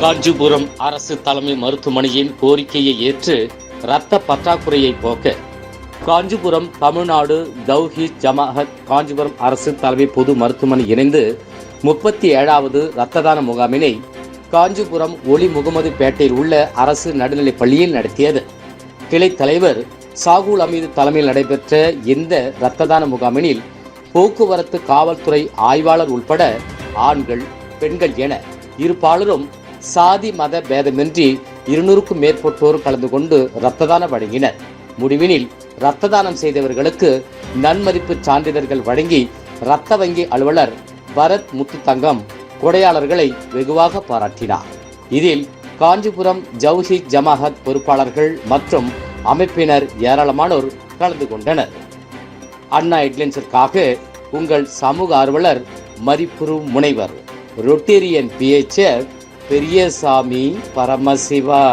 காஞ்சிபுரம் அரசு தலைமை மருத்துவமனையின் கோரிக்கையை ஏற்று இரத்த பற்றாக்குறையை போக்க காஞ்சிபுரம் தமிழ்நாடு தௌஹி ஜமாஹத் காஞ்சிபுரம் அரசு தலைமை பொது மருத்துவமனை இணைந்து முப்பத்தி ஏழாவது இரத்த தான முகாமினை காஞ்சிபுரம் ஒளி முகமது பேட்டையில் உள்ள அரசு நடுநிலைப் பள்ளியில் நடத்தியது. கிளை தலைவர் சாகுல் அமீது தலைமையில் நடைபெற்ற இந்த இரத்த தான முகாமினில் போக்குவரத்து காவல்துறை ஆய்வாளர் உட்பட ஆண்கள் பெண்கள் என இருபாலரும் சாதி மத பேதமின்றி இருநூறுக்கும் மேற்பட்டோர் கலந்து கொண்டு இரத்த தானம் வழங்கினர். முடிவினில் இரத்த தானம் செய்தவர்களுக்கு நன்மதிப்பு சான்றிதழ்கள் வழங்கி இரத்த வங்கி அலுவலர் பரத் முத்துத்தங்கம் கொடையாளர்களை வெகுவாக பாராட்டினார். இதில் காஞ்சிபுரம் ஜவுஹித் ஜமாஹத் பொறுப்பாளர்கள் மற்றும் அமைப்பினர் ஏராளமானோர் கலந்து கொண்டனர். அண்ணா ஹெட்லைன்ஸிற்காக உங்கள் சமூக ஆர்வலர் மதிப்புரு முனைவர் ரொட்டேரியன் பிஹெச்எஃப் பெரியசாமி பரமசிவா.